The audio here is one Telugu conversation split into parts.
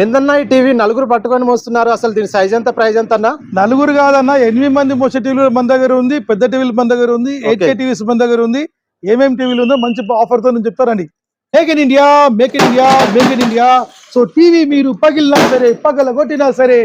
ఏందన్నా ఈ టీవీ నలుగురు పట్టుకొని మోస్తున్నారు? అసలు దీని సైజ్ ఎంత ప్రైజ్ ఎంత అన్నా? నలుగురు కాదన్న ఎనిమిది మంది మోసే టీవీలు మన దగ్గర ఉంది పెద్ద టీవీలు మన దగ్గర ఉంది ఎయిట్ కే టీవీస్ మన దగ్గర ఉంది ఏమేమి టీవీలు ఉందో మంచి ఆఫర్తో నేను చెప్తారండి make in India make in India make in India so TV మీరు పగిలినా సరే పగల కొట్టినా సరే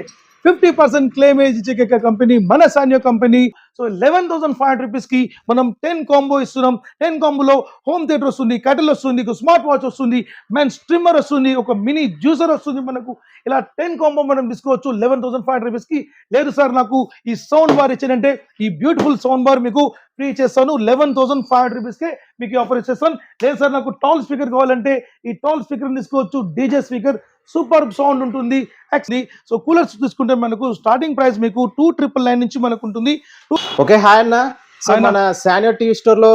ఫిఫ్టీ పర్సెంట్ క్లెయిమేజ్ ఇచ్చే కంపెనీ మన Sanyo company. So eleven thousand five hundred రూపీస్కి మనం టెన్ కాంబో ఇస్తున్నాం. టెన్ కాంబోలో హోమ్ థియేటర్ వస్తుంది కటిల్ వస్తుంది స్మార్ట్ వాచ్ వస్తుంది మెన్ స్ట్రిమ్మర్ వస్తుంది ఒక మినీ జ్యూసర్ వస్తుంది మనకు. ఇలా టెన్ కాంబో మనం తీసుకోవచ్చు లెవెన్ థౌసండ్ ఫైవ్ హండ్రెడ్ రూపీస్కి. లేదు సార్ నాకు ఈ సౌండ్ బార్ ఇచ్చానంటే ఈ బ్యూటిఫుల్ సౌండ్ బార్ మీకు ఫ్రీ చేస్తాను. లెవెన్ థౌసండ్ ఫైవ్ హండ్రెడ్ రూపీస్కి మీకు ఆఫర్ ఇచ్చేస్తాను. లేదు సార్ నాకు టాల్ స్పీకర్ కావాలంటే ఈ టాల్ స్పీకర్ తీసుకోవచ్చు డీజే స్పీకర్ సూపర్ సౌండ్ ఉంటుంది. యాక్చువల్లీ సో కూలర్స్ తీసుకుంటే మనకు స్టార్టింగ్ ప్రైస్ మీకు టూ ట్రిపుల్ నైన్ నుంచి మనకు ఉంటుంది. ఓకే హాయ్ అన్న. సో. మన శానియో టీవీ స్టోర్లో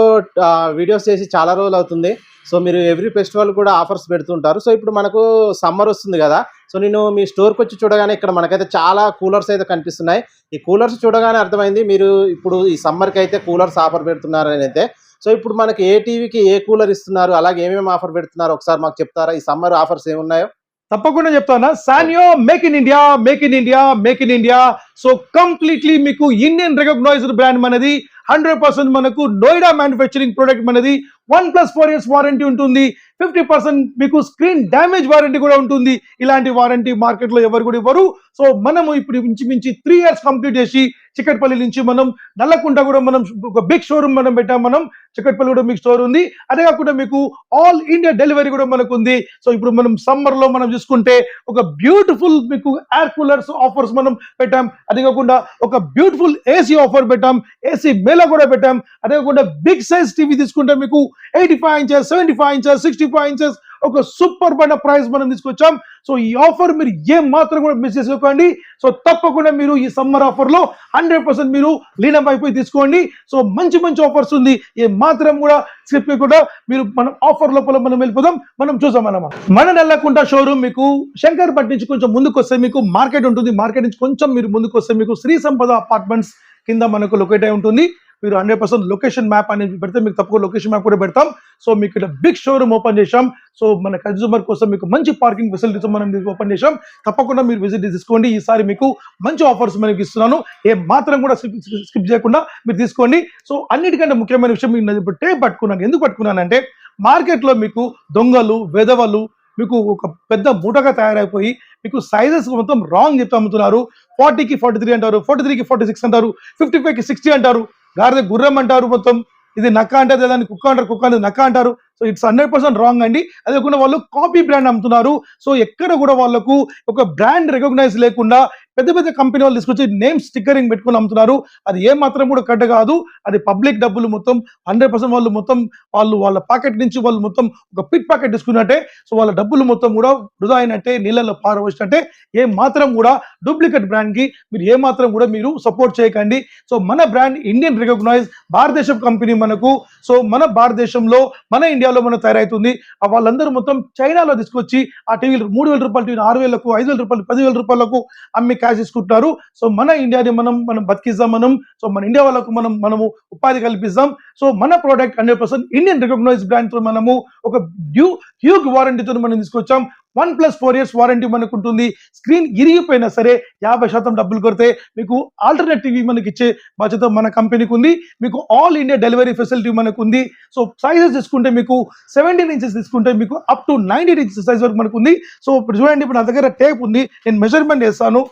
వీడియోస్ చేసి చాలా రోజులు అవుతుంది. సో మీరు ఎవ్రీ ఫెస్టివల్ కూడా ఆఫర్స్ పెడుతుంటారు. సో ఇప్పుడు మనకు సమ్మర్ వస్తుంది కదా. సో నేను మీ స్టోర్కి వచ్చి చూడగానే ఇక్కడ మనకైతే చాలా కూలర్స్ అయితే కనిపిస్తున్నాయి. ఈ కూలర్స్ చూడగానే అర్థమైంది మీరు ఇప్పుడు ఈ సమ్మర్కి అయితే కూలర్స్ ఆఫర్ పెడుతున్నారని అయితే. సో ఇప్పుడు మనకి ఏ టీవీకి ఏ కూలర్ ఇస్తున్నారు? అలాగే ఏమేమి ఆఫర్ పెడుతున్నారు? ఒకసారి మాకు చెప్తారా? ఈ సమ్మర్ ఆఫర్స్ ఏమున్నాయో? తప్పకుండా చెప్తానా? Sanyo make in India make in India make in India so completely మీకు ఇండియన్ రికగ్నైజ్డ్ బ్రాండ్ మనది. హండ్రెడ్ పర్సెంట్ మనకు నోయిడా మ్యానుఫ్యాక్చరింగ్ ప్రొడక్ట్ మనది. One plus four years warranty ఉంటుంది. ఫిఫ్టీ పర్సెంట్ మీకు స్క్రీన్ డ్యామేజ్ వారంటీ కూడా ఉంటుంది. ఇలాంటి వారంటీ మార్కెట్లో ఎవరు కూడా ఇవ్వరు. సో మనము ఇప్పుడు ఇంచుమించి త్రీ ఇయర్స్ కంప్లీట్ చేసి చిక్కట్పల్లి నుంచి మనం నల్లకుంట కూడా మనం ఒక బిగ్ షోరూమ్ మనం పెట్టాం మనం. చిక్కట్పల్లి కూడా మీకు స్టోర్ ఉంది. అదే కాకుండా మీకు ఆల్ ఇండియా డెలివరీ కూడా మనకు ఉంది. సో ఇప్పుడు మనం సమ్మర్లో మనం చూసుకుంటే ఒక బ్యూటిఫుల్ మీకు ఎయిర్ కూలర్స్ ఆఫర్స్ మనం పెట్టాం. అదే కాకుండా ఒక బ్యూటిఫుల్ ఏసీ ఆఫర్ పెట్టాం. ఏసీ మేళ కూడా పెట్టాం. అదే కాకుండా బిగ్ సైజ్ టీవీ తీసుకుంటే మీకు eighty five inches seventy five inches sixty five inches ఒక సూపర్ పడిన ప్రైస్ మనం తీసుకొచ్చాం. సో ఈ ఆఫర్ మీరు ఏం మాత్రం కూడా మిస్ చేసుకోండి సో తప్పకుండా మీరు ఈ సమ్మర్ ఆఫర్లో హండ్రెడ్ పర్సెంట్ మీరు లీనం అయిపోయి తీసుకోండి. సో మంచి మంచి ఆఫర్స్ ఉంది. ఏ మాత్రం కూడా స్కిప్ చేయకుండా మీరు మనం ఆఫర్ లోపల మనం వెళ్ళిపోదాం. మనం చూసాం అన్నమాట. మన నెలకుంట షోరూమ్ మీకు శంకర్ నుంచి కొంచెం ముందుకు వస్తే మీకు మార్కెట్ ఉంటుంది. మార్కెట్ నుంచి కొంచెం మీరు ముందుకు వస్తే మీకు శ్రీ సంపద అపార్ట్మెంట్స్ కింద మనకు లొకేట్ అయి ఉంటుంది. మీరు హండ్రెడ్ పర్సెంట్ లొకేషన్ మ్యాప్ అనేది పెడితే మీకు తప్పకుండా లొకేషన్ మ్యాప్ కూడా పెడతాం. సో మీకు ఇక్కడ బిగ్ షోరూమ్ ఓపెన్ చేశాం. సో మన కన్జ్యూమర్ కోసం మీకు మంచి పార్కింగ్ ఫెసిలిటీస్ మనం ఓపెన్ చేశాం. తప్పకుండా మీరు విజిట్ తీసుకోండి. ఈసారి మీకు మంచి ఆఫర్స్ మనకి ఇస్తున్నాను. ఏ మాత్రం కూడా స్కిప్ చేయకుండా మీరు తీసుకోండి. సో అన్నిటికంటే ముఖ్యమైన విషయం నేను ఇప్పుడు టేప్ పట్టుకున్నాను. ఎందుకు పట్టుకున్నానంటే మార్కెట్లో మీకు దొంగలు వెధవలు మీకు ఒక పెద్ద మూటగా తయారైపోయి మీకు సైజెస్ మొత్తం రాంగ్ చెప్తే అమ్ముతున్నారు. ఫార్టీకి ఫార్టీ త్రీ అంటారు ఫార్టీ త్రీకి ఫార్టీ సిక్స్ అంటారు ఫిఫ్టీ ఫైవ్కి సిక్స్టీ అంటారు. గారిద గుర్రం అంటారు మొత్తం. ఇది నక్క అంటారు దాన్ని కుక్క అంటారు కుక్క అనేది నక్క అంటారు. So it's hundred percent wrong అండి. అదే కాకుండా వాళ్ళు కాపీ బ్రాండ్ అమ్ముతున్నారు. సో ఎక్కడ కూడా వాళ్ళకు ఒక బ్రాండ్ రికగ్నైజ్ లేకుండా పెద్ద పెద్ద కంపెనీ వాళ్ళు తీసుకొచ్చి నేమ్ స్టిక్కరింగ్ పెట్టుకుని అమ్ముతున్నారు. అది ఏ మాత్రం కూడా కట్ట కాదు. అది పబ్లిక్ డబ్బులు మొత్తం హండ్రెడ్ పర్సెంట్ వాళ్ళు మొత్తం వాళ్ళు వాళ్ళ పాకెట్ నుంచి వాళ్ళు మొత్తం ఒక పిట్ పాకెట్ తీసుకున్నట్టే సో వాళ్ళ డబ్బులు మొత్తం కూడా వృధా అయినట్టే నీళ్ళలో పారవచ్చినట్టే ఏ మాత్రం కూడా డూప్లికేట్ బ్రాండ్కి మీరు ఏ మాత్రం కూడా మీరు సపోర్ట్ చేయకండి. సో మన బ్రాండ్ ఇండియన్ రికగ్నైజ్ భారతదేశం కంపెనీ మనకు సో మన భారతదేశంలో మన ఇండియాలో మనం తయారవుతుంది వాళ్ళందరూ మొత్తం చైనాలో తీసుకొచ్చి ఆ టీవీలు మూడు వేల రూపాయల టీవీ ఆరు వేలకు ఐదు వేల రూపాయలు పదివేల రూపాయలకు అమ్మి క్యాష్ తీసుకుంటున్నారు. సో మన ఇండియాని మనం మనం బతికిద్దాం మనం. సో మన ఇండియా వాళ్ళకు మనం మనము ఉపాధి కల్పిస్తాం సో మన product hundred percent Indian recognise బ్రాండ్తో మనము ఒక డ్యూ హ్యూగ్ వారంటీతో మనం తీసుకొచ్చాం. One plus four years warranty మనకు ఉంటుంది. స్క్రీన్ ఇరిగిపోయినా సరే యాభై శాతం డబ్బులు కొడితే మీకు ఆల్టర్నేట్ టీవీ మనకి ఇచ్చే బాధ్యత మన కంపెనీకి ఉంది మీకు ఆల్ ఇండియా డెలివరీ ఫెసిలిటీ మనకు ఉంది. సో సైజెస్ తీసుకుంటే మీకు సెవెంటీన్ ఇంచెస్ తీసుకుంటే మీకు up to nineteen inches size వరకు మనకు ఉంది. సో ఇప్పుడు చూడండి ఇప్పుడు నా దగ్గర టేప్ ఉంది. నేను మెజర్మెంట్ చేస్తాను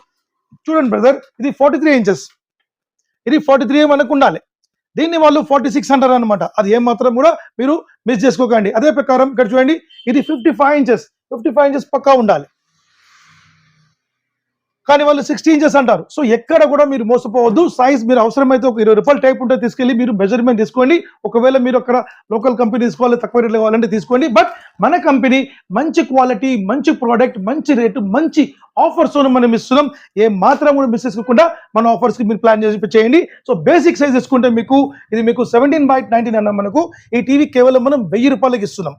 చూడండి బ్రదర్ ఇది ఫార్టీ త్రీ ఇంచెస్ ఇది ఫార్టీ త్రీ మనకు ఉండాలి. దీన్ని వాళ్ళు ఫార్టీ సిక్స్ అంటారు అనమాట అది ఏం మాత్రం కూడా మీరు మిస్ చేసుకోకండి. అదే ప్రకారం ఇక్కడ చూడండి ఇది fifty five inches fifty five inches పక్కా ఉండాలి. కానీ వాళ్ళు సిక్స్టీ ఇంచెస్ అంటారు. సో ఎక్కడ కూడా మీరు మోసపోవద్దు. సైజ్ మీరు అవసరమైతే ఒక ఇరవై రూపాయలు టైప్ ఉంటే తీసుకెళ్ళి మీరు మెజర్మెంట్ తీసుకోండి. ఒకవేళ మీరు అక్కడ లోకల్ కంపెనీ తీసుకోవాలి తక్కువ రేట్లో కావాలంటే తీసుకోండి. బట్ మన కంపెనీ మంచి క్వాలిటీ మంచి ప్రోడక్ట్ మంచి రేటు మంచి ఆఫర్స్ మనం ఇస్తున్నాం. ఏ మాత్రం కూడా మిస్ చేసుకోకుండా మన ఆఫర్స్కి మీరు ప్లాన్ చేసి చేయండి. సో బేసిక్ సైజ్ తీసుకుంటే మీకు ఇది మీకు సెవెంటీన్ బై నైన్టీన్ అన్న మనకు ఈ టీవీ కేవలం మనం వెయ్యి రూపాయలకి ఇస్తున్నాం.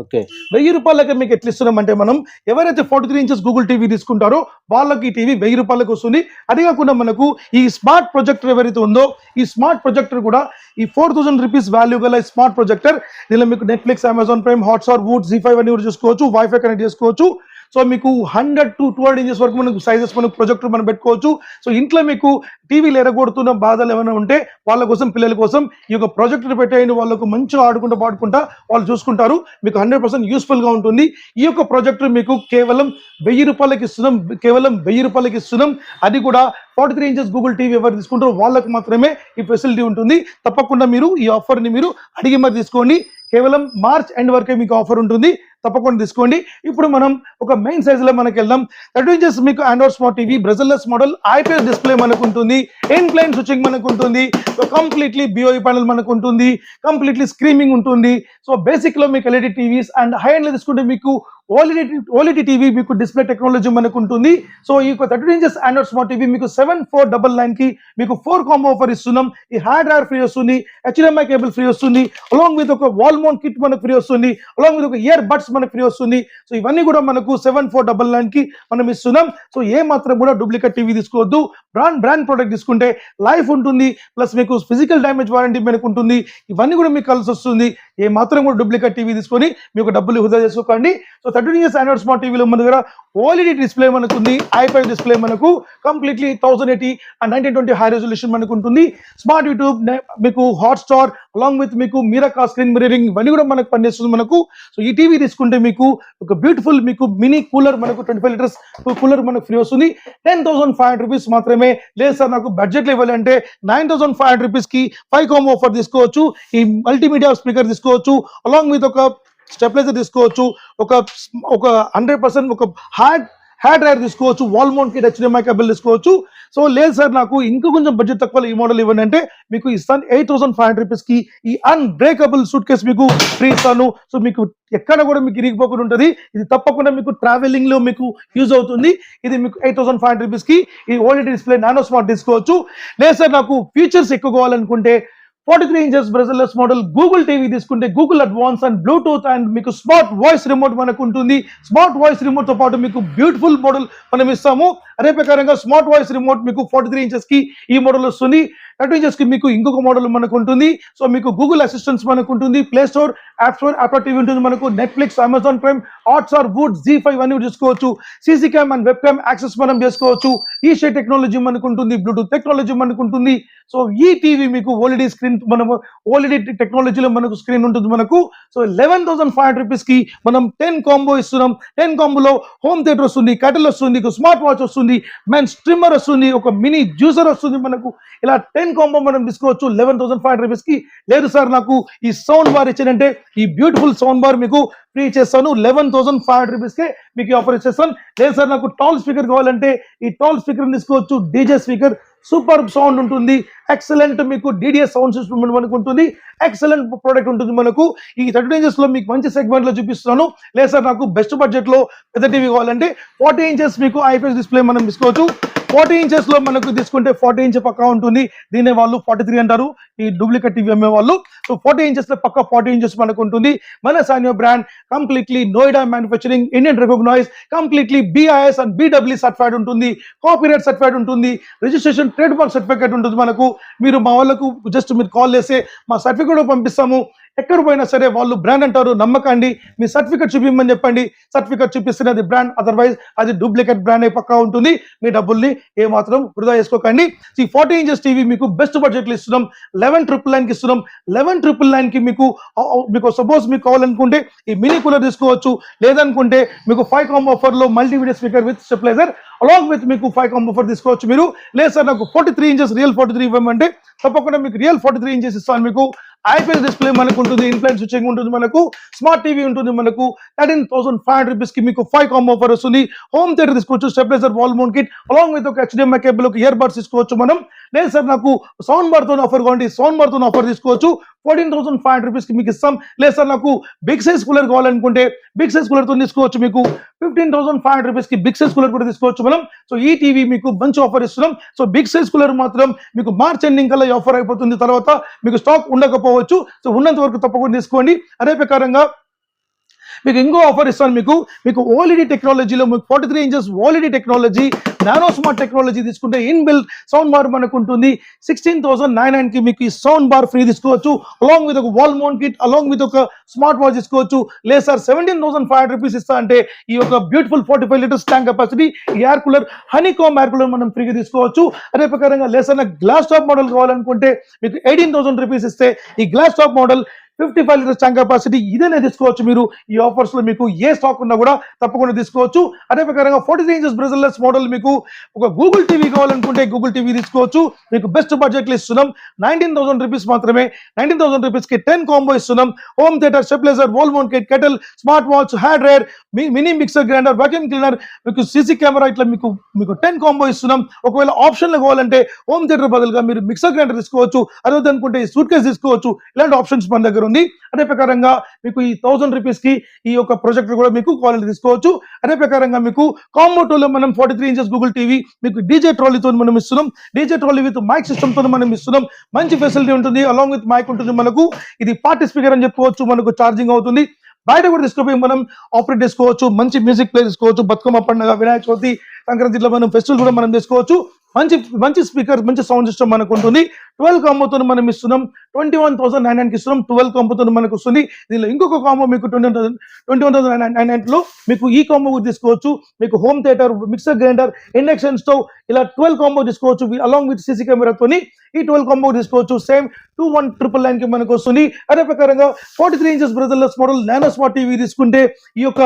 ఓకే. వెయ్యి రూపాయలకి మీకు ఎట్లా ఇస్తున్నాం అంటే మనం ఎవరైతే forty three inches Google TV తీసుకుంటారో వాళ్ళకి ఈ టీవీ వెయ్యి రూపాయలకు వస్తుంది. అది కాకుండా మనకు ఈ స్మార్ట్ ప్రొజెక్టర్ ఎవరైతే ఉందో ఈ స్మార్ట్ ప్రొజెక్టర్ కూడా ఈ ఫోర్ థౌసండ్ రూపీస్ వాల్యూ గల స్మార్ట్ ప్రొజెక్టర్ దీనిలో మీకు Netflix Amazon Prime Hotstar Voot Zee five అన్ని కూడా చూసుకోవచ్చు వైఫై కనెక్ట్ చేసుకోవచ్చు. సో మీకు హండ్రెడ్ టు టూ ఇంచెస్ వరకు మనకు సైజెస్ మనకు ప్రొజెక్టర్ మనం పెట్టుకోవచ్చు. సో ఇంట్లో మీకు టీవీలు ఎరగొడుతున్న బాధలు ఏమైనా ఉంటే వాళ్ళ కోసం పిల్లల కోసం ఈ యొక్క ప్రొజెక్టర్ పెట్టేయండి. వాళ్ళకు మంచిగా ఆడుకుంటూ పాడుకుంటా వాళ్ళు చూసుకుంటారు. మీకు హండ్రెడ్ పర్సెంట్ యూస్ఫుల్గా ఉంటుంది. ఈ యొక్క ప్రొజెక్టర్ మీకు కేవలం వెయ్యి రూపాయలకి ఇస్తున్నాం. కేవలం వెయ్యి రూపాయలకి ఇస్తున్నాం. అది కూడా forty three inches Google TV ఎవరు తీసుకుంటారో వాళ్ళకు మాత్రమే ఈ ఫెసిలిటీ ఉంటుంది. తప్పకుండా మీరు ఈ ఆఫర్ని మీరు అడిగి మరి తీసుకోండి. కేవలం మార్చ్ ఎండ్ వరకే మీకు ఆఫర్ ఉంటుంది. తప్పకుండా తీసుకోండి. ఇప్పుడు మనం ఒక మెయిన్ సైజ్లో మనకి వెళ్దాం. థర్టీ ఇంచెస్ మీకు Android smart TV bezelless model IPS display మనకు ఉంటుంది. ఎన్ ప్లైన్ స్విచ్చింగ్ మనకు ఉంటుంది. కంప్లీట్లీ బిఓఈ ప్యానల్ మనకు ఉంటుంది. కంప్లీట్లీ స్క్రీమింగ్ ఉంటుంది. సో బేసిక్లో మీకు ఎల్ఈడి టీవీస్ అండ్ హై ఎండ్లో తీసుకుంటే మీకు ఓలిడి ఓలిడి టీవీ మీకు డిస్ప్లే టెక్నాలజీ మనకు ఉంటుంది సో ఈ thirty inches Android smart TV మీకు సెవెన్ ఫోర్ డబల్కి మీకు ఫోర్ కాంబో ఆఫర్ ఇస్తున్నాం. ఈ హ్యాండ్ డ్రైవర్ ఫ్రీ వస్తుంది హెచ్డిఎంఐ కేబుల్ ఫ్రీ వస్తుంది అలాంగ్ విత్ ఒక వాల్ మౌంట్ కిట్ మనకు ఫ్రీ వస్తుంది అలాంగ్ విత్ ఒక ఇయర్ బడ్స్ మనకు ఫ్రీ వస్తుంది. సో ఇవన్నీ కూడా మనకు సెవెన్ ఫోర్ డబల్కి మనం ఇస్తున్నాం. సో ఏ మాత్రం కూడా డూప్లికేట్ టీవీ తీసుకోవద్దు. బ్రాండ్ బ్రాండ్ ప్రోడక్ట్ తీసుకుంటే లైఫ్ ఉంటుంది ప్లస్ మీకు ఫిజికల్ డ్యామేజ్ వారంటీ మనకు ఉంటుంది ఇవన్నీ కూడా మీకు కలిసి వస్తుంది. ఏ మాత్రం కూడా డూప్లికేట్ టీవీ తీసుకొని మీకు డబ్బులు హుదా చేసుకోకండి. So thirteen years Android smart టీవీలో మన దగ్గర ఓఎల్ఈడి డిస్ప్లే మనకు ఉంది ఐపై డిస్ప్లే మనకు completely thousand eighty and nineteen twenty high resolution మనకు ఉంటుంది. స్మార్ట్ యూట్యూబ్ మీకు హాట్ స్టార్ అలాంగ్ విత్ మీకు మీరాకా స్క్రీన్ మిరరింగ్ ఇవన్నీ కూడా మనకు పనిచేస్తుంది మనకు. సో ఈ టీవీ తీసుకుంటే మీకు ఒక బ్యూటిఫుల్ మీకు మినీ కూలర్ మనకు ట్వంటీ ఫైవ్ లీటర్స్ కూలర్ మనకు ఫ్రీ వస్తుంది. Ten thousand five hundred rupees మాత్రమే. లేదు సార్ నాకు బడ్జెట్ లెవెల్ అంటే నైన్ థౌసండ్ ఫైవ్ హండ్రెడ్ రూపీస్కి ఫైవ్ కామ్ ఆఫర్ తీసుకోవచ్చు. ఈ మల్టీమీడియా స్పీకర్ తీసుకోవచ్చు. అలాంగ్ విత్ ఒక స్టెప్లైజర్ తీసుకోవచ్చు ఒక ఒక హండ్రెడ్ పర్సెంట్ ఒక హార్డ్ హ్యాడ్ డ్రైవర్ తీసుకోవచ్చు వాల్ మౌంట్కి హెచ్డిఎంఐ కేబుల్ తీసుకోవచ్చు. సో లేదు సార్ నాకు ఇంకా కొంచెం బడ్జెట్ తక్కువ ఈ మోడల్ ఇవ్వండి అంటే మీకు ఇస్తాను ఎయిట్ థౌసండ్ ఫైవ్ హండ్రెడ్ రూపీస్కి ఈ అన్బ్రేకబుల్ సూట్ కేసు మీకు ఫ్రీ ఇస్తాను. సో మీకు ఎక్కడ కూడా మీకు ఇరిగిపోకుండా ఉంటుంది. ఇది తప్పకుండా మీకు ట్రావెలింగ్లో మీకు యూజ్ అవుతుంది. ఇది మీకు ఎయిట్ థౌసండ్ ఫైవ్ హండ్రెడ్ రూపీస్కి ఈ ఓల్డ్ డిస్ప్లే నానో స్మార్ట్ తీసుకోవచ్చు. లేదు సార్ నాకు ఫీచర్స్ ఎక్కువ కావాలనుకుంటే forty three inches bezelless model Google TV తీసుకుంటే Google advance and Bluetooth and మీకు స్మార్ట్ వాయిస్ రిమోట్ మనకు ఉంటుంది స్మార్ట్ వాయిస్ రిమోట్తో పాటు మీకు బ్యూటిఫుల్ మోడల్ మనం ఇస్తాము. అదే ప్రకారంగా స్మార్ట్ వాయిస్ రిమోట్ మీకు ఫార్టీ త్రీ ఇంచెస్కి ఈ మోడల్ వస్తుంది. థర్టీ ఇంచెస్కి మీకు ఇంకొక మోడల్ మనకు ఉంటుంది. సో మీకు గూగుల్ అసిస్టెంట్స్ మనకు ఉంటుంది play store app store app TV ఉంటుంది మనకు Netflix Amazon Prime Hotstar Voot Zee five అన్ని చూసుకోవచ్చు. CC cam and webcam access మనం చేసుకోవచ్చు. ఈ టెక్నాలజీ మనకు ఉంటుంది బ్లూటూత్ టెక్నాలజీ మనకు ఉంటుంది. సో ఈ టీవీ మీకు ఓల్ఈడి స్క్రీన్ మనము ఓల్ఈడి టెక్నాలజీలో మనకు స్క్రీన్ ఉంటుంది మనకు. So eleven thousand five hundred రూపీస్కి మనం టెన్ కాంబో ఇస్తున్నాం. టెన్ కాంబోలో హోమ్ థియేటర్ వస్తుంది కటిల్ వస్తుంది స్మార్ట్ వాచ్ వస్తుంది. మెన్ స్ట్రిమ్మర్ వస్తుంది. ఒక మినీ జ్యూసర్ వస్తుంది మనకు. ఇలా టెన్ కాంబో మనం తీసుకోవచ్చు. లెవెన్ థౌసండ్ ఫైవ్ హండ్రెడ్ రూపీస్కి. లేదు సార్ నాకు ఈ సౌండ్ బార్ ఇచ్చిందంటే ఈ బ్యూటిఫుల్ సౌండ్ బార్ మీకు ఫ్రీ చేస్తాను. లెవెన్ థౌసండ్ ఫైవ్ హండ్రెడ్ రూపీస్కి మీకు ఆఫర్ ఇచ్చేస్తాను. లేదు సార్ నాకు టాల్ స్పీకర్ కావాలంటే ఈ టాల్ స్పీకర్ తీసుకోవచ్చు. డీజే స్పీకర్ సూపర్ సౌండ్ ఉంటుంది. ఎక్సలెంట్ మీకు డిడిఎస్ సౌండ్ సిస్టమ్ మనకు ఉంటుంది. ఎక్సలెంట్ ప్రోడక్ట్ ఉంటుంది మనకు. ఈ థర్టీ ఇంచెస్లో మీకు మంచి సెగ్మెంట్లో చూపిస్తున్నాను. లేదు సార్ నాకు బెస్ట్ బడ్జెట్లో పెద్ద టీవీ కావాలంటే ఫార్టీ ఇంచెస్ మీకు ఐపీఎస్ డిస్ప్లే మనం తీసుకోవచ్చు. ఫార్టీ ఇంచెస్లో మనకు తీసుకుంటే ఫార్టీ ఇంచ్ పక్క ఉంటుంది. దీనే వాళ్ళు ఫార్టీ త్రీ అంటారు. ఈ డూప్లికేట్ టీవీ అమ్మే వాళ్ళు. సో ఫార్టీ ఇంచెస్లో పక్క ఫార్టీ ఇంచెస్ మనకు ఉంటుంది. మన Sanyo brand completely Noida manufacturing Indian recognise completely BIS and BW certified ఉంటుంది. కాపీరైట్ సర్టిఫైడ్ ఉంటుంది. రిజిస్ట్రేషన్ ట్రేడ్ మార్క్ సర్టిఫికేట్ ఉంటుంది మనకు. మీరు మా వాళ్ళకు జస్ట్ మీరు కాల్ చేస్తే మా సర్టిఫికేట్ పంపిస్తాము. ఎక్కడ పోయినా సరే వాళ్ళు బ్రాండ్ అంటారు నమ్మకండి మీ సర్టిఫికేట్ చూపించమని చెప్పండి. సర్టిఫికేట్ చూపిస్తే అది బ్రాండ్ అదర్వైజ్ అది డూప్లికేట్ బ్రాండ్ అయి పక్కా ఉంటుంది. మీ డబ్బుల్ని ఏ మాత్రం వృధా చేసుకోకండి. ఈ ఫార్టీ ఇంచెస్ టీవీ మీకు బెస్ట్ బడ్జెట్లో ఇస్తున్నాం. లెవెన్ ట్రిపుల్ నైన్కి ఇస్తున్నాం. లెవెన్ ట్రిపుల్ నైన్కి మీకు మీకు సపోజ్ మీకు కావాలనుకుంటే ఈ మినీ కూలర్ తీసుకోవచ్చు. లేదనుకుంటే మీకు ఫైవ్ కామ్ ఆఫర్లో multimedia speaker with stabiliser along with మీకు ఫైవ్ కామ్ ఆఫర్ తీసుకోవచ్చు మీరు. లేదు సార్ నాకు forty three inches real forty three ఇవ్వమంటే తప్పకుండా మీకు రియల్ ఫార్టీ త్రీ ఇంచెస్ ఇస్తాను మీకు. ఐపీఎస్ డిస్ప్లే మనకు ఉంటుంది ఇన్ఫ్లైన్ స్విచ్చింగ్ ఉంటుంది మనకు స్మార్ట్ టీవీ ఉంటుంది మనకు. థర్టీన్ థౌసండ్ ఫైవ్ హండ్రెడ్ రూపీస్కి మీకు ఫైవ్ కామ్ ఆఫర్ వస్తుంది. హోమ్ థియేటర్ తీసుకోవచ్చు stabiliser wall mount kit along with ఒక హెచ్డిఎంఐ కేబుల్ ఒక ఇయర్ బడ్స్ తీసుకోవచ్చు మనం. లేదు సార్ నాకు సౌండ్ బార్తో ఆఫర్ కావండి సౌండ్ బార్తో ఆఫర్ తీసుకోవచ్చు. ఫోర్టీన్ థౌసండ్ ఫైవ్ హండ్రెడ్ రూపీస్కి మీకు ఇస్తాం. లేదు సార్ నాకు బిగ్ సైజ్ కూలర్ కావాలనుకుంటే బిగ్ సైజ్ కూలర్తో తీసుకోవచ్చు మీకు. ఫిఫ్టీన్ థౌసండ్ ఫైవ్ హండ్రెడ్ రూపీస్కి బిగ్ సైజ్ కూలర్ కూడా తీసుకోవచ్చు మనం. సో ఈ టీవీ మీకు మంచి ఆఫర్ ఇస్తున్నాం. సో బిగ్ సైజ్ కూలర్ మాత్రం మీకు మార్చ్ ఎండింగ్ కల్లా ఆఫర్ అయిపోతుంది. తర్వాత మీకు స్టాక్ ఉండకపోవచ్చు. సో ఉన్నంత వరకు తప్పకుండా తీసుకోండి. అదే ప్రకారంగా మీకు ఇంకో ఆఫర్ ఇస్తాను మీకు. మీకు ఓలిడి టెక్నాలజీలో మీకు forty three inches OLED technology nano smart technology తీసుకుంటే ఇన్ బిల్ సౌండ్ బార్ మనకు ఉంటుంది సిక్స్టీన్ థౌసండ్ నైన్ నైన్కి మీకు ఈ సౌండ్ బార్ ఫ్రీ తీసుకోవచ్చు. అలాంగ్ విత్ ఒక wall mount kit along with ఒక స్మార్ట్ వాచ్ తీసుకోవచ్చు. లేదు sir seventeen thousand five hundred rupees ఇస్తా అంటే ఈ యొక్క beautiful forty five litres tank capacity ఈ air cooler honeycomb air cooler మనం ఫ్రీగా తీసుకోవచ్చు. అదే ప్రకారంగా లేసర్ గ్లాస్ టాప్ మోడల్ కావాలనుకుంటే మీకు ఎయిటీన్ థౌసండ్ రూపీస్ ఇస్తే ఈ glass top model fifty five litres tank capacity ఇదేనే తీసుకోవచ్చు మీరు. ఈ ఆఫర్స్లో మీకు ఏ స్టాక్ ఉన్నా కూడా తప్పకుండా తీసుకోవచ్చు. అదే ప్రకారంగా forty three inches bezelless model మీకు ఒక గూగుల్ టీవీ కావాలనుకుంటే గూగుల్ టీవీ తీసుకోవచ్చు. మీకు బెస్ట్ బడ్జెట్లో ఇస్తున్నాం. నైన్టీన్ థౌసండ్ రూపీస్ మాత్రమే. నైన్టీన్ థౌసండ్ రూపీస్కి టెన్ కాంబో ఇస్తున్నాం. Home theatre stabiliser wall mount kettle smart watch hand rare mini mixer grinder vacuum cleaner మీకు సీసీ కెమెరా ఇట్లా మీకు మీకు టెన్ కాంబో ఇస్తున్నాం. ఒకవేళ ఆప్షన్లు కావాలంటే హోమ్ థియేటర్ బదులుగా మీరు మిక్సర్ గ్రైండర్ తీసుకోవచ్చు. అదే అనుకుంటే ఈ సూట్ కేసు తీసుకోవచ్చు. ఇలాంటి ఆప్షన్స్ మన దగ్గర ఉంది అదే ప్రకారంగా మీకు ఈ థౌసండ్ రూపీస్కి ఈ యొక్క ప్రొజెక్టర్ కూడా మీకు క్వాలిటీ తీసుకోవచ్చు. అదే ప్రకారంగా మీకు కాంబోటోలో మనం forty three inches Google TV మీకు డీజే ట్రాలీతో మనం ఇస్తున్నాం. డీజే ట్రాలీ విత్ మైక్ సిస్టమ్తో మనం ఇస్తున్నాం. మంచి ఫెసిలిటీ ఉంటుంది. అలాంగ్ విత్ మైక్ ఉంటుంది మనకు. ఇది పార్టీ స్పీకర్ అని చెప్పుకోవచ్చు. మనకు ఛార్జింగ్ అవుతుంది. బయట కూడా తీసుకుపోయి మనం ఆపరేట్ చేసుకోవచ్చు. మంచి మ్యూజిక్ ప్లే చేసుకోవచ్చు. బతుకమ్మ పండుగ వినాయక చవితి సంక్రాంతి ఇట్లా మనం ఫెస్టివల్ కూడా మనం చేసుకోవచ్చు. మంచి మంచి స్పీకర్ మంచి సౌండ్ సిస్టమ్ మనకు ఉంటుంది ట్వెల్వ్ కాంబోతో మనం ఇస్తున్నాం ట్వంటీ వన్ థౌసండ్ నైన్ నైన్కి ఇస్తున్నాం. ట్వెల్వ్ కాంబోతో మనకు వస్తుంది దీనిలో ఇంకొక కాంబో మీకు twenty one thousand twenty one thousand nine nine మీకు ఈ కాంబో తీసుకోవచ్చు. మీకు home theatre mixer grinder induction stove ఇలా ట్వెల్వ్ కాంబో తీసుకోవచ్చు. అలాంగ్ విత్ సీసీ కెమెరాతోని ఈ ట్వెల్వ్ కాంబో తీసుకోవచ్చు. సేమ్ టూ వన్ ట్రిపుల్ నైన్కి మనకు వస్తుంది అదే ప్రకారంగా forty three inches bezelless model nano smart TV తీసుకుంటే ఈ యొక్క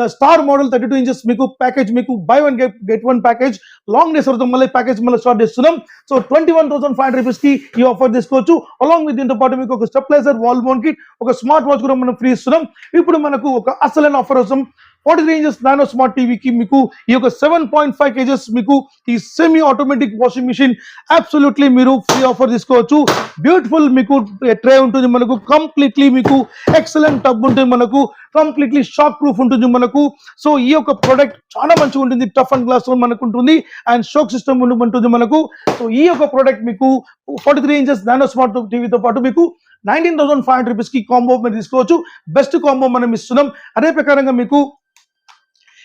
the star model thirty two inches మీకు ప్యాకేజ్ మీకు buy one get get one package. Long days వరకు మళ్ళీ ప్యాకేజ్ మళ్ళీ స్టార్ట్ చేస్తున్నాం. So twenty one thousand five hundred రూపీస్కి ఈ ఆఫర్ తీసుకోవచ్చు. అలాంగ్ విత్ దీంతో పాటు మీకు ఒక స్టెప్లైజర్ వాల్ మౌంట్ కిట్ ఒక స్మార్ట్ వాచ్ కూడా మనం ఫ్రీ ఇస్తున్నాం. ఇప్పుడు మనకు ఒక అసలైన ఆఫర్ కోసం forty three inches nano smart టీవీకి మీకు ఈ యొక్క సెవెన్ పాయింట్ ఫైవ్ కేజెస్ మీకు ఈ semi automatic washing machine absolutely మీరు ఫ్రీ ఆఫర్ తీసుకోవచ్చు. బ్యూటిఫుల్ మీకు ట్రే ఉంటుంది మనకు కంప్లీట్లీ మీకు ఎక్సలెంట్ టబ్ ఉంటుంది మనకు కంప్లీట్లీ షాక్ ప్రూఫ్ ఉంటుంది మనకు. సో ఈ యొక్క ప్రోడక్ట్ చాలా మంచిగా ఉంటుంది టఫ్ అండ్ గ్లాస్ మనకు ఉంటుంది అండ్ షోక్ సిస్టమ్ ఉంటుంది మనకు. సో ఈ యొక్క ప్రోడక్ట్ మీకు forty three inches nano smart టీవీతో పాటు మీకు నైన్టీన్ థౌసండ్ ఫైవ్ హండ్రెడ్ రూపీస్కి కాంబో మీరు తీసుకోవచ్చు. బెస్ట్ కాంబో మనం ఇస్తున్నాం. అదే ప్రకారంగా మీకు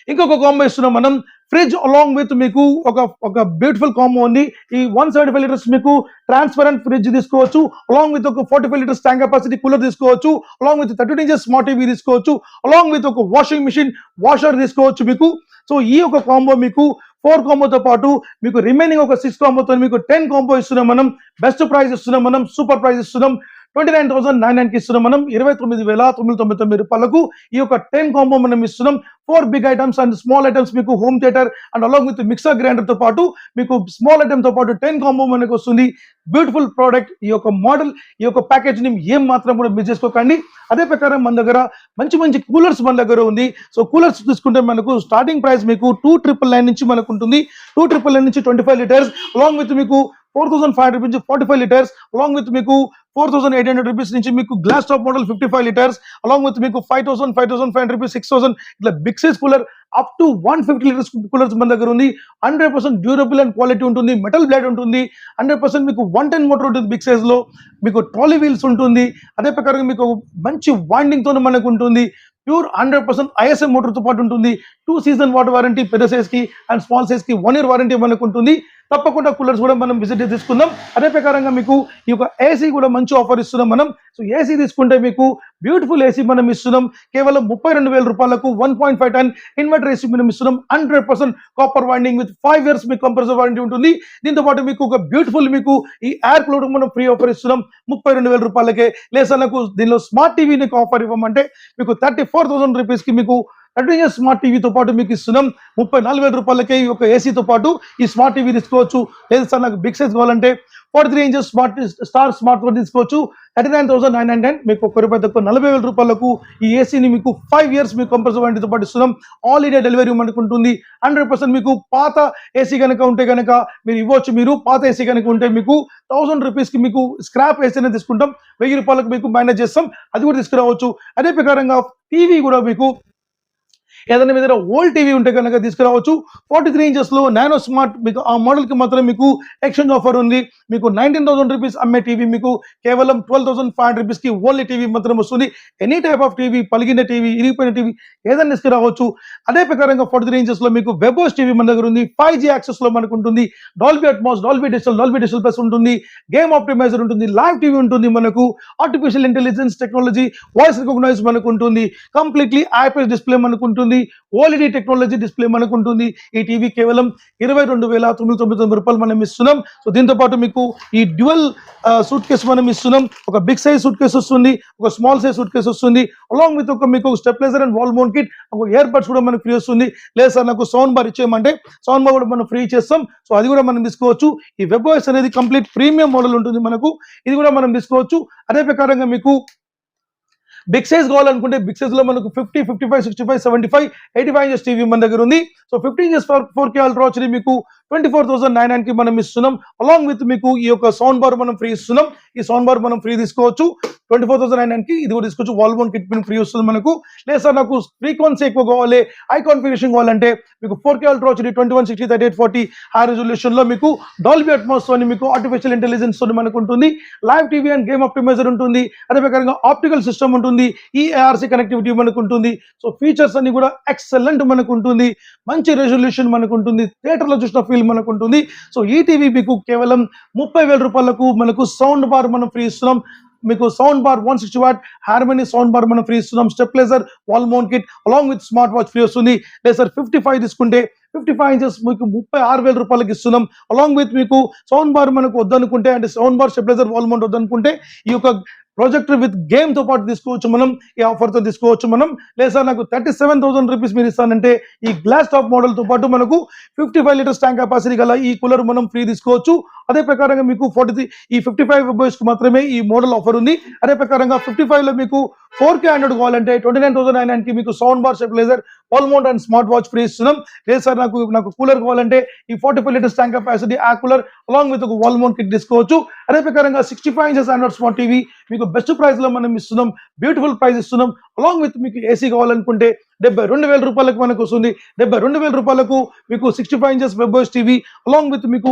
ఇంకొక కాంబో ఇస్తున్నాం మనం. ఫ్రిడ్జ్ అలాంగ్ విత్ మీకు ఒక ఒక బ్యూటిఫుల్ కాంబో ఉంది. ఈ వన్ సెవెంటీ ఫైవ్ లీటర్స్ మీకు ట్రాన్స్పరెంట్ ఫ్రిడ్జ్ తీసుకోవచ్చు. అలాంగ్ విత్ ఒక forty five litres tank capacity cooler తీసుకోవచ్చు along with thirty inches smart TV తీసుకోవచ్చు. అలాంగ్ విత్ ఒక వాషింగ్ మిషన్ వాషర్ తీసుకోవచ్చు మీకు. సో ఈ ఒక కాంబో మీకు ఫోర్ కాంబోతో పాటు మీకు రిమైనింగ్ ఒక సిక్స్ కాంబోతో మీకు టెన్ కాంబో ఇస్తున్నాం మనం. బెస్ట్ ప్రైస్ ఇస్తున్నాం మనం. సూపర్ ప్రైస్ ఇస్తున్నాం. ట్వంటీ నైన్ థౌసండ్ నైన్ నైన్కి ఇస్తున్నాం మనం. ఇరవై తొమ్మిది వేల తొమ్మిది తొమ్మిది తొమ్మిది రూపాయలకు ఈ యొక్క టెన్ కాంబో మనం ఇస్తున్నాం. Four big items and small items మీకు home theatre and along with mixer గ్రైండర్తో పాటు మీకు స్మాల్ ఐటమ్తో పాటు టెన్ కాంబో మనకు వస్తుంది. బ్యూటిఫుల్ ప్రోడక్ట్ ఈ యొక్క మోడల్ ఈ యొక్క ప్యాకేజ్ని ఏం మాత్రం కూడా మిస్ చేసుకోకండి. అదే ప్రకారం మన దగ్గర మంచి మంచి కూలర్స్ మన దగ్గర ఉంది. సో కూలర్స్ తీసుకుంటే మనకు స్టార్టింగ్ ప్రైస్ మీకు టూ ట్రిపుల్ నైన్ నుంచి మనకు ఉంటుంది. టూ ట్రిపుల్ నైన్ నుంచి twenty five litres along with మీకు ఫోర్ థౌసండ్ ఫైవ్ హండ్రెడ్ నుంచి forty five litres along with మీకు four thousand eight hundred rupees నుంచి మీకు glass top model fifty five litres along with మీకు five thousand five thousand five hundred rupees six thousand ఇట్లా big size cooler up to one fifty litres coolers మన దగ్గర ఉంది. Hundred percent durable and quality ఉంటుంది మెటల్ బ్లేడ్ ఉంటుంది. హండ్రెడ్ పర్సెంట్ మీకు వన్ టెన్ మోటార్ ఉంటుంది బిగ్ సైజ్లో మీకు ట్రాలీ వీల్స్ ఉంటుంది. అదే ప్రకారం మీకు మంచి వైండింగ్తో మనకు ఉంటుంది. ప్యూర్ హండ్రెడ్ పర్సెంట్ ఐఎస్ఎం మోటార్తో పాటు ఉంటుంది. టూ సీజన్ వాటర్ వారంటీ పెద్ద సైజ్కి అండ్ స్మాల్ సైజ్కి వన్ ఇయర్ వారంటీ మనకు ఉంటుంది. తప్పకుండా కూలర్స్ కూడా మనం విజిట్ తీసుకుందాం. అదే ప్రకారంగా మీకు ఈ యొక్క ఏసీ కూడా మంచి ఆఫర్ ఇస్తున్నాం మనం. సో ఏసీ తీసుకుంటే మీకు బ్యూటిఫుల్ ఏసీ మనం ఇస్తున్నాం. కేవలం ముప్పై రెండు వేల రూపాయలకు one point five ton inverter AC మనం ఇస్తున్నాం. Hundred percent copper winding with five years మీకు కంప్రెసర్ వారంటీ ఉంటుంది. దీంతో పాటు మీకు ఒక బ్యూటిఫుల్ మీకు ఈ ఎయిర్ కూలర్ మనం ఫ్రీ ఆఫర్ ఇస్తున్నాం. ముప్పై రెండు వేల రూపాయలకే. లేదా నాకు దీనిలో స్మార్ట్ టీవీ నీకు ఆఫర్ ఇవ్వమంటే మీకు థర్టీ ఫోర్ థౌసండ్ రూపీస్కి మీకు థర్టీ స్మార్ట్ టీవీతో పాటు మీకు ఇస్తున్నాం ముప్పై నాలుగు వేల రూపాయలకే ఈ యొక్క ఏసీతో పాటు ఈ స్మార్ట్ టీవీ తీసుకోవచ్చు. లేదు సార్ నాకు బిగ్ సైజ్ కావాలంటే forty three inches smart star smartphone తీసుకోవచ్చు. Thirty nine thousand nine nine మీకు ఒక రూపాయి తక్కువ నలభై వేల రూపాయలకు ఈ ఏసీని మీకు ఫైవ్ ఇయర్స్ మీకు కంపల్సరీ వారంటీతో పాటు ఇస్తున్నాం ఆల్ ఇండియా డెలివరీ మనకు ఉంటుంది హండ్రెడ్ పర్సెంట్ మీకు పాత ఏసీ కనుక ఉంటే కనుక మీరు ఇవ్వచ్చు. మీరు పాత ఏసీ కనుక ఉంటే మీకు థౌసండ్ రూపీస్కి మీకు స్క్రాప్ ఏసీనే తీసుకుంటాం. వెయ్యి రూపాయలకు మీకు మేనేజ్ చేస్తాం. అది కూడా తీసుకురావచ్చు. అదే ప్రకారంగా టీవీ కూడా మీకు ఏదైనా మీద ఓల్డ్ టీవీ ఉంటే కనుక తీసుకురావచ్చు. ఫార్టీ త్రీ ఇంచెస్లో నానో స్మార్ట్ మీకు ఆ మోడల్కి మాత్రం మీకు ఎక్స్చేంజ్ ఆఫర్ ఉంది. మీకు నైన్టీన్ థౌసండ్ రూపీస్ అమ్మే టీవీ మీకు కేవలం ట్వెల్వ్ థౌసండ్ ఫైవ్ హండ్రెడ్ రూపీస్కి ఓన్లీ టీవీ మాత్రం వస్తుంది. ఎనీ టైప్ ఆఫ్ టీవీ పలిగిన టీవీ ఇరిగిపోయిన టీవీ ఏదైనా తీసుకురావచ్చు. అదే ప్రకారంగా ఫార్టీ త్రీ ఇంచెస్లో మీకు వెబోస్ టీవీ మన దగ్గర ఉంది. ఫైవ్ జీ యాక్సెస్లో మనకు ఉంటుంది. Dolby Atmos Dolby digital Dolby digital plus ఉంటుంది. గేమ్ ఆప్టిమైజర్ ఉంటుంది. లైవ్ టీవీ ఉంటుంది మనకు. Artificial intelligence technology voice recognise మనకు ఉంటుంది. కంప్లీట్లీ ఐపీఎస్ డిస్ప్లే మనకు ఉంటుంది. ఓఎల్ఈడి టెక్నాలజీ డిస్ప్లే మనకు ఉంటుంది. ఈ టీవీ కేవలం ఇరవై రెండు వేల తొమ్మిది తొమ్మిది తొమ్మిది రూపాయలు మనం ఇస్తున్నాం. సో దీంతో పాటు మీకు ఈ డ్యువల్ సూట్ కేసు మనం ఇస్తున్నాం. ఒక బిగ్ సైజ్ సూట్ కేసు వస్తుంది. ఒక స్మాల్ సైజ్ సూట్ కేసు వస్తుంది. అలాంగ్ విత్ ఒక మీకు stabiliser and wall mount kit ఒక ఇయర్ బడ్స్ కూడా మనకు ఫ్రీ వస్తుంది. లేదు సార్ నాకు సౌండ్ బార్ ఇచ్చేయమంటే సౌండ్ బార్ కూడా మనం ఫ్రీ చేస్తాం. సో అది కూడా మనం తీసుకోవచ్చు. ఈ వెబ్ వాయిస్ అనేది కంప్లీట్ ప్రీమియం మోడల్ ఉంటుంది మనకు. ఇది కూడా మనం తీసుకోవచ్చు. అదే ప్రకారంగా మీకు బిగ్ సైజ్ కావాలనుకుంటే బిగ్ సైజ్లో మనకు fifty fifty five sixty five seventy five eighty five inches TV మన దగ్గర ఉంది. So fifty inches four four K ultra వచ్చి మీకు. ట్వంటీ ఫోర్ థౌసండ్ నైన్ నైన్కి మనం ఇస్తున్నాం. అలాంగ్ విత్ మీకు ఈ యొక్క సౌండ్ బార్ మనం ఫ్రీ ఇస్తున్నాం. ఈ సౌండ్ బార్ మనం ఫ్రీ తీసుకోవచ్చు. ట్వంటీ ఫోర్ థౌసండ్ నైన్ నైన్కి ఇది కూడా తీసుకోవచ్చు. Wall bone kit pin free వస్తుంది మనకు. లేదు సార్ నాకు ఫ్రీక్వెన్సీ ఎక్కువ కావాలి. హై కాన్ఫిగరేషన్ కావాలంటే మీకు ఫోర్ కే అల్ట్రా వచ్చి twenty one sixty thirty eight forty high రెజల్యూషన్లో మీకు డాల్బీ అట్మాస్ అని మీకు ఆర్టిఫిషియల్ ఇంటెలిజెన్స్తో మనకు ఉంటుంది. Live TV and game optimizer ఉంటుంది. అదే ప్రకారంగా ఆప్టికల్ సిస్టమ్ ఉంటుంది. ఈ ఏఆర్సీ కనెక్టివిటీ మనకు ఉంటుంది. సో ఫీచర్స్ అన్ని కూడా ఎక్సలెంట్ మనకు ఉంటుంది. మంచి రెజల్యూషన్ మనకు ఉంటుంది. థియేటర్లో చూసిన ఫీల్ మనకు ఉంటుంది. సో ఈ టీవీ మీకు కేవలం ముప్పై వేల రూపాయలకు మనకు సౌండ్ బార్ మనం ఫ్రీ ఇస్తున్నాం. మీకు sound bar one sixty watt harmony sound bar మనం ఫ్రీ ఇస్తున్నాం. Stabilizer wall mount kit along with smart watch free వస్తుంది. లేదు సార్ ఫిఫ్టీ ఫైవ్ తీసుకుంటే ఫిఫ్టీ ఫైవ్ ఇంచెస్ మీకు ముప్పై ఆరు వేల రూపాయలకి ఇస్తున్నాం. అలాంగ్ విత్ మీకు సౌండ్ బార్ మనకు వద్దనుకుంటే అంటే sound bar stabilizer wall mount వద్దనుకుంటే ఈ యొక్క ప్రొజెక్టర్ విత్ గేమ్తో పాటు తీసుకోవచ్చు మనం ఈ ఆఫర్తో తీసుకోవచ్చు మనం. లేదా నాకు థర్టీ సెవెన్ థౌసండ్ రూపీస్ మీరు ఇస్తానంటే ఈ గ్లాస్ టాప్ మోడల్తో పాటు మనకు fifty five litres tank capacity గల ఈ కూలర్ మనం ఫ్రీ తీసుకోవచ్చు. అదే ప్రకారంగా మీకు ఫార్టీ ఈ ఫిఫ్టీ ఫైవ్కి మాత్రమే ఈ మోడల్ ఆఫర్ ఉంది. అదే ప్రకారంగా ఫిఫ్టీ ఫైవ్లో మీకు ఫోర్ కే హండ్రెడ్ కావాలంటే ట్వంటీ నైన్ థౌసండ్ నైన్ నైన్కి మీకు sound bar stabilizer wall mount and smart watch free ఇస్తున్నాం. లేదు సార్ నాకు నాకు కూలర్ కావాలంటే ఈ forty five litres tank capacity ఆ కూలర్ అలాంగ్ విత్ ఒక వాల్ మౌంట్ కిట్ తీసుకోవచ్చు. అదే ప్రకారంగా sixty five inches Android smart TV మీకు బెస్ట్ ప్రైస్లో మనం ఇస్తున్నాం. బ్యూటిఫుల్ ప్రైస్ ఇస్తున్నాం. అలాంగ్ విత్ మీకు ఏసీ కావాలనుకుంటే డెబ్బై రెండు వేల రూపాయలకు మనకు వస్తుంది. డెబ్బై రెండు వేల రూపాయలకు మీకు sixty five inches webOS TV along with మీకు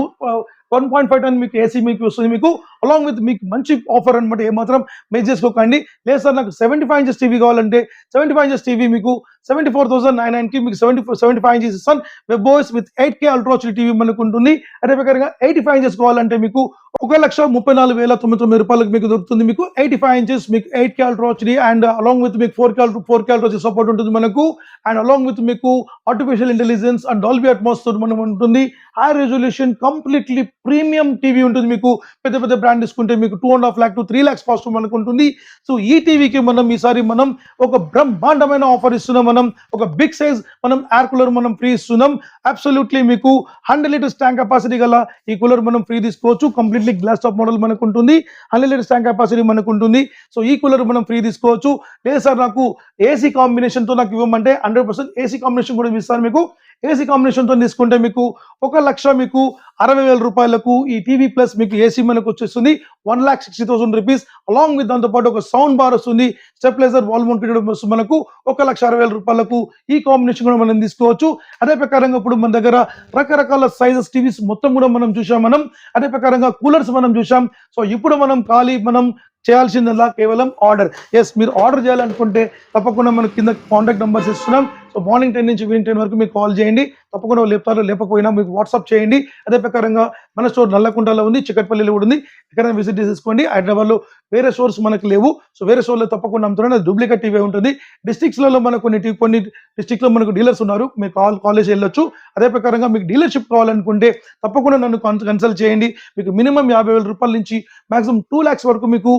వన్ పాయింట్ ఫైవ్ టన్ మీకు ఏసీ మీకు వస్తుంది మీకు అలాంగ్ విత్ మీకు మంచి ఆఫర్ అనమాట ఏమాత్రం. మేజ్ చేసుకోకండి లేదు సార్ నాకు సెవెంటీ ఫైవ్ ఇంచెస్ టీవీ కావాలంటే సెవెంటీ ఫైవ్ ఇంచెస్ టీవీ మీకు సెవెంటీ ఫోర్ థౌసండ్ నైన్ నైన్కి మీకు seventy four seventy five inches ఇస్తాను వెబ్బోస్ with eight K ultra TV మనకు ఉంటుంది అదే ప్రకారంగా ఎయిటీ ఫైవ్ ఇంచెస్ కావాలంటే మీకు ఒక లక్ష ముప్పై నాలుగు వేల తొమ్మిది తొమ్మిది రూపాయలకు మీకు దొరుకుతుంది. మీకు ఎయిటీ ఫైవ్ ఇంచెస్ మీకు eight K ultra and along with మీకు four K four K ultra support ఉంటుంది మనకు. అండ్ అలాంగ్ విత్ మీకు artificial intelligence and Dolby Atmos మనం ఉంటుంది. High resolution completely premium TV ఉంటుంది మీకు. పెద్ద పెద్ద బ్రాండ్ తీసుకుంటే మీకు two and half lakh to three lakhs cost మనకు ఉంటుంది సో ఈ టీవీకి మనం ఈసారి మనం ఒక బ్రహ్మాండమైన ఆఫర్ ఇస్తున్నాం. మనం ఒక బిగ్ సైజ్ మనం ఎయిర్ కూలర్ మనం ఫ్రీ ఇస్తున్నాం. అబ్సల్యూట్లీ మీకు హండ్రెడ్ లీటర్స్ ట్యాంక్ కెపాసిటీ గల ఈ కూలర్ మనం ఫ్రీ తీసుకోవచ్చు. కంప్లీట్లీ గ్లాస్ టాప్ మోడల్ మనకు ఉంటుంది. హండ్రెడ్ లీటర్స్ ట్యాంక్ కెపాసిటీ మనకు ఉంటుంది. సో ఈ కూలర్ మనం ఫ్రీ తీసుకోవచ్చు. లేదు సార్ నాకు ఏసీ కాంబినేషన్తో నాకు ఇవ్వమంటే హండ్రెడ్ పర్సెంట్ ఏసీ కాంబినేషన్ కూడా ఇస్తాను మీకు. ఏసీ కాంబినేషన్తో తీసుకుంటే మీకు ఒక లక్ష మీకు అరవై వేల రూపాయలకు ఈ టీవీ ప్లస్ మీకు ఏసీ మనకు వచ్చేస్తుంది. One lakh sixty thousand rupees along with దాంతోపాటు ఒక సౌండ్ బార్ వస్తుంది. స్టెప్లైజర్ వాల్ మౌంటెడ్ వస్తుంది మనకు. ఒక లక్ష అరవై వేల రూపాయలకు ఈ కాంబినేషన్ కూడా మనం తీసుకోవచ్చు. అదే ప్రకారంగా ఇప్పుడు మన దగ్గర రకరకాల సైజెస్ టీవీస్ మొత్తం కూడా మనం చూసాం మనం. అదే ప్రకారంగా కూలర్స్ మనం చూసాం సో ఇప్పుడు మనం ఖాళీ మనం చేయాల్సిందల్లా కేవలం ఆర్డర్ ఎస్ మీరు ఆర్డర్ చేయాలనుకుంటే తప్పకుండా మనం కింద కాంటాక్ట్ నెంబర్స్ ఇస్తున్నాం. సో మార్నింగ్ టెన్ నుంచి ఈవినింగ్ టెన్ వరకు మీకు కాల్ చేయండి. తప్పకుండా వాళ్ళు లేపుతారు లేకపోయినా మీకు వాట్సాప్ చేయండి. అదే ప్రకారంగా మన స్టోర్ నల్లకుంటలో ఉంది చిక్కట్పల్లిలో కూడా ఉంది. ఎక్కడైనా విజిట్ చేసుకోండి హైదరాబాద్లో వేరే స్టోర్స్ మనకు లేవు. సో వేరే స్టోర్లో తప్పకుండా అమ్ముతున్నాను అది డూప్లికేట్ టీవీ ఉంటుంది. డిస్ట్రిక్ట్స్లలో మనకు కొన్ని కొన్ని డిస్టిక్లో మనకు డీలర్స్ ఉన్నారు. మీకు కాల్ కాలేజ్ వెళ్ళొచ్చు. అదే ప్రకారంగా మీకు డీలర్షిప్ కావాలనుకుంటే తప్పకుండా నన్ను కన్సల్ట్ చేయండి. మీకు మినిమం యాభై వేల రూపాయల నుంచి మాక్సిమం టూ ల్యాక్స్ వరకు మీకు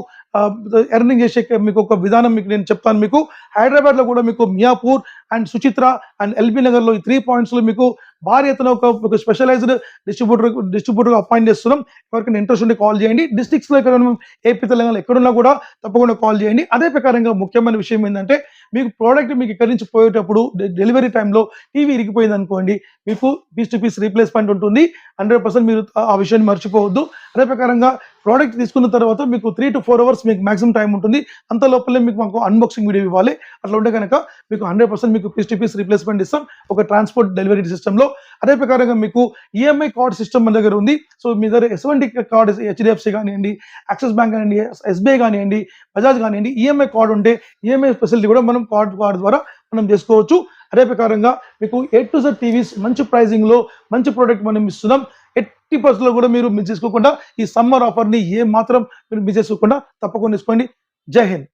ఎర్నింగ్ చేసే మీకు ఒక విధానం మీకు నేను చెప్తాను మీకు. హైదరాబాద్లో కూడా మీకు Miyapur and Suchitra and LB నగర్లో ఈ త్రీ పాయింట్స్లో మీకు భారీ ఎత్తున ఒక స్పెషలైజ్డ్ డిస్ట్రిబ్యూటర్ డిస్ట్రిబ్యూటర్గా అపాయింట్ చేస్తున్నాం. ఎవరికైనా ఇంట్రెస్ట్ ఉంటే కాల్ చేయండి. డిస్ట్రిక్ట్స్లో ఎక్కడ ఏపీ తెలంగాణ ఎక్కడున్నా కూడా తప్పకుండా కాల్ చేయండి. అదే ప్రకారంగా ముఖ్యమైన విషయం ఏంటంటే మీకు ప్రోడక్ట్ మీకు ఇక్కడి నుంచి పోయేటప్పుడు డె- డెలివరీ టైంలో టీవీ ఇరిగిపోయింది అనుకోండి మీకు పీస్ టు పీస్ రీప్లేస్మెంట్ ఉంటుంది. హండ్రెడ్ పర్సెంట్ మీరు ఆ- ఆ విషయాన్ని మర్చిపోవద్దు. అదే ప్రకారంగా ప్రోడక్ట్ తీసుకున్న తర్వాత మీకు త్రీ టు ఫోర్ అవర్స్ మీకు మాక్సిమం టైం ఉంటుంది. అంత లోపలే మీకు మాకు అన్బాక్సింగ్ వీడియో ఇవ్వాలి. అట్లా ఉంటే కనుక మీకు హండ్రెడ్ పర్సెంట్ మీకు పీస్ టు పీస్ రీప్లేస్మెంట్ ఇస్తాం. ఒక ట్రాన్స్పోర్ట్ డెలివరీ సిస్టమ్లో అదే ప్రకారంగా మీకు ఈఎంఐ కార్డ్ సిస్టమ్ మన దగ్గర ఉంది. సో మీ దగ్గర ఎటువంటి కార్డ్ హెచ్డిఎఫ్సి కానివ్వండి యాక్సిస్ బ్యాంక్ కానివ్వండి ఎస్బీఐ కానివ్వండి బజాజ్ కానివ్వండి ఈఎంఐ కార్డ్ ఉంటే ఈఎంఐ ఫెసిలిటీ కూడా మనం కార్డ్ కార్డ్ ద్వారా మనం చేసుకోవచ్చు. అదే ప్రకారంగా మీకు ఏ టు జెడ్ టీవీస్ మంచి ప్రైజింగ్లో మంచి ప్రోడక్ట్ మనం ఇస్తున్నాం. ఎట్టి పరిస్థితుల్లో కూడా మీరు మిస్ చేసుకోకుండా ఈ సమ్మర్ ఆఫర్ని ఏ మాత్రం మీరు మిస్ చేసుకోకుండా తప్పకుండా తీసుకోండి. జై హింద్.